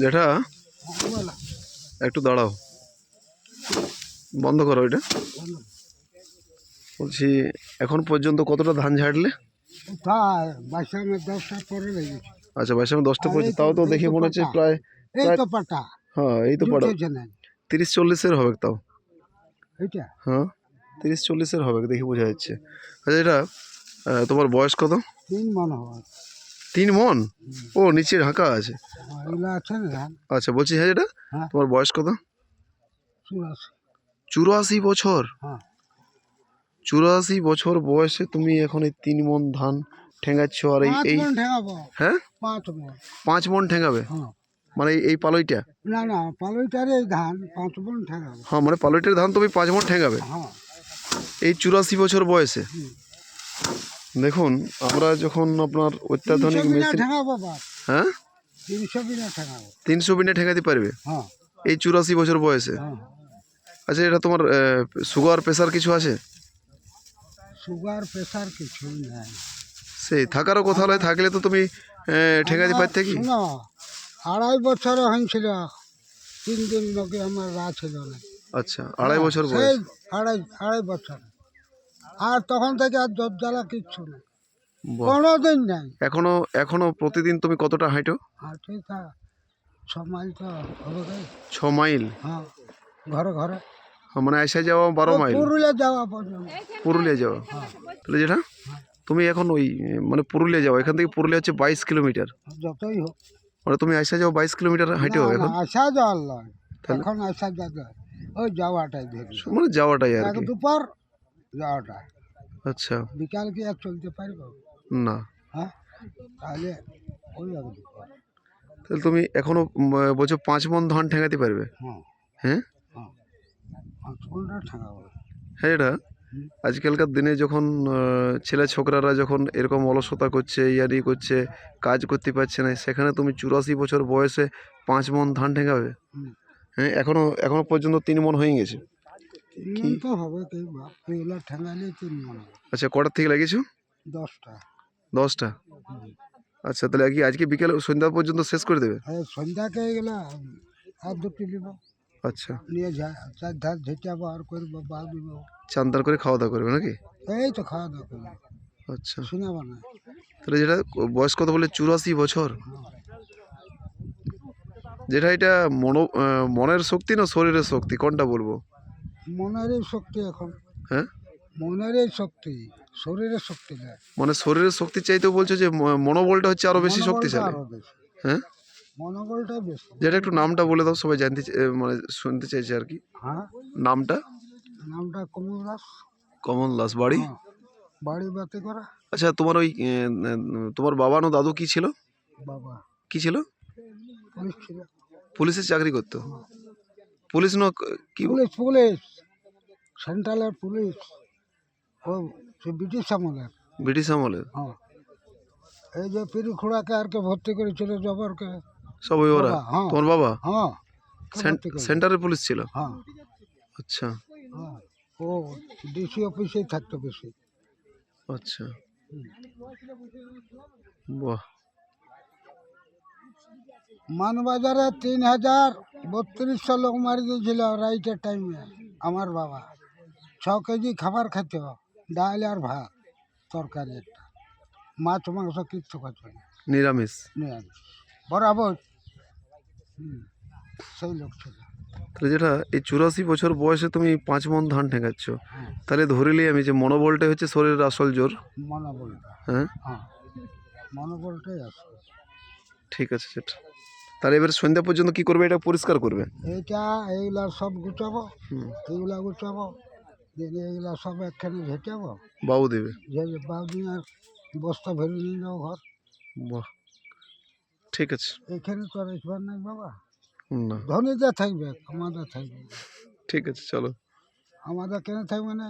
যেটা একটু দাঁড়াও। বন্ধ করো এটা। বলছি এখন পর্যন্ত কতটা ধান ঝাড়লে? আচ্ছা ভাই সামনে দশটা পর্যন্ত তাও তো দেখে মনে হচ্ছে প্রায় পাটা। হ্যাঁ এই তো না তিরিশ চল্লিশের হবে তাও। হ্যাঁ তিরিশ চল্লিশের হবে দেখে বোঝা যাচ্ছে। আচ্ছা এটা তোমার বয়স কত? তিন মনে তিন মন? ও নিচে ঢাকা আছে। আচ্ছা বলছি হ্যাঁ এটা হ্যাঁ। তোমার বয়স কত? চুরাশি। বছর? হ্যাঁ। চুরাশি বছর বয়সে তুমি এখন এই তিন মন ধান ঠেঙ্গাচ্ছ আর এই এই হ্যাঁ? পাঁচ মন। পাঁচ মন ঠেঙ্গাবে হ্যাঁ। মানে এই- পালইটা? না না পালইটারে এই ধান পাঁচ মন ঠেঙাবো। হ্যাঁ মানে পালইটার ধান তুমি পাঁচ মন ঠেঙ্গাবে হ্যাঁ। এই চুরাশি বছর বয়সে? দেখুন আমরা যখন আপনার অত্যাধুনিক মেশিন হ্যাঁ? তিনশো বিনা তিনশো বিনে ঠেকাতে পারবে? হ্যাঁ। এই চুরাশি বছর বয়সে? হ্যাঁ। আচ্ছা এটা তোমার সুগার প্রেশার কিছু আছে? সুগার প্রেশার কিছুই নাই। সেই থাকারও কথা নয় থাকলে তো তুমি ঠেকাতে পারতে কি? শোনো আড়াই বছর হয়েছিল তিন দিন লোকে আমার রা ছিল না। আচ্ছা আড়াই বছর সেই বয়স। আড়াই আড়াই বছর। আর তখন থেকে আর জোর জ্বালা কিচ্ছু নেই। বাহ। কোনো দিন নাই। এখনও এখনও প্রতিদিন তুমি কতটা হাঁটো? ঠিক আছে ছ মাইল তো হবে ছ মাইল? হ্যাঁ ঘরে ঘরে। হ্যাঁ, মানে আসা যাওয়া বারো মাইল? পুরুলিয়া যাওয়া পুরুলিয়া যাওয়া? তাহলে যেটা তুমি এখন ওই মানে পুরুলিয়া যাও। এখান থেকে পুরুলিয়া হচ্ছে বাইশ কিলোমিটার। যতই হোক। মানে তুমি আসা যাও বাইশ কিলোমিটার হাঁটো না, এখন? আসা যাওয়ার নয় এখন আসা যাওয়া ওই যাওয়াটাই মানে যাওয়াটাই আর দুপুর যাওয়াটা। আচ্ছা। বিকাল কি আর চলতে পারব? না। হ্যাঁ? তাহলে ওই তাহলে তুমি এখনও বলছো পাঁচ মন ধান ঠেকাতে পারবে? হ্যাঁ। হ্যাঁ? হ্যাঁ। হ্যাঁ এটা। আজকালকার দিনে যখন ছেলে ছোকরারা যখন এরকম অলসতা করছে ইয়ারি করছে কাজ করতে পারছে না সেখানে তুমি চুরাশি বছর বয়সে পাঁচ মন ধান ঠেঙাবে হ্যাঁ এখনও এখনও পর্যন্ত তিন মন হয়ে গেছে। আচ্ছা কটার থেকে লাগিয়েছো? দশটা। দশটা? আচ্ছা তাহলে কি আজকে বিকেল সন্ধ্যা পর্যন্ত শেষ করে দেবে? এই সন্ধ্যাকে এগুলো আর দুটি নিব। আচ্ছা। নিয়ে যা চার ধার ঝেঁটাবো আর করব বাল দিব। চান্দার করে খাওয়া দাওয়া করবে নাকি? এই তো খাওয়া দাওয়া করব। আচ্ছা। শোনাবো না। তাহলে যেটা বয়স কত বলে? চুরাশি বছর। যেটা এটা মনো মনের শক্তি না শরীরের শক্তি? কোনটা বলব? মনেরই শক্তি এখন। হ্যাঁ? মনেরই শক্তি শরীরের শক্তি না মানে শরীরের শক্তি চাইতেও বলছো যে মনোবলটা হচ্ছে আরও বেশি শক্তিশালী? হ্যাঁ? মনোবলটাই বেশি। যেটা একটু নামটা বলে দাও সবাই জানতে মানে শুনতে চাইছে আর কি। হ্যাঁ? নামটা? নামটা কমল দাস। কমল দাস বাড়ি? হ্যাঁ বাড়ি বাতি করা আচ্ছা তোমার ওই তোমার বাবা না দাদু কি ছিল? বাবা। কি ছিল? পুলিশ ছিল। পুলিশের চাকরি করতো? পুলিশ না কি? Police police. সেন্ট্রালের পুলিশ। ব্রিটিশ আমলের। ব্রিটিশ আমলের? হ্যাঁ এই যে পিরিখুড়াকে আর কে ভর্তি করেছিল জবরকে সব ওই ওরা? হ্যাঁ। তোমার বাবা? হ্যাঁ কে সেন- ভর্তি করেছিল? সেন্টারের পুলিশ ছিল? হ্যাঁ। আচ্ছা। ও ডিসি অফিসেই থাকতো বেশি। আচ্ছা। বাহ। মানবাজারে তিন হাজার বত্রিশশো লোক মারি দিয়েছিল রাইটের টাইমে আমার বাবা। ছ কেজি খাবার খেতে ডাল আর ভাত তরকারি একটা। মাছ মাংস কিচ্ছু খাচ্ছে না। নিরামিষ? নিরামিষ। বরাবর। সেই লোক ছিল। তাহলে যেটা এই চুরাশি বছর বয়সে তুমি পাঁচ মন ধান ঠেকাচ্ছ। হ্যাঁ। তাহলে ধরিলি আমি যে মনোবলটাই হচ্ছে শরীরের আসল জোর। মনোবলটা। হ্যাঁ? হ্যাঁ। মনোবলটাই আসল। ঠিক আছে সেটা। তাহলে এবার সন্ধ্যা পর্যন্ত কি করবে? এটা পরিষ্কার করবে? এইটা এইগুলা সব গুছাবো। এইগুলা গুছাবো। দিয়ে এইগুলা সব একখানে ঝেঁটাবো বাবু দেবে। যে বাবু আর বস্তা ভরে নিয়ে যাও ঘর। বাহ ঠিক আছে। এখানে তো আর একবার নাই বাবা। না। ধনীদের থাকবে আমাদের থাকবে। ঠিক আছে চলো। আমাদের কেন থাকবে না?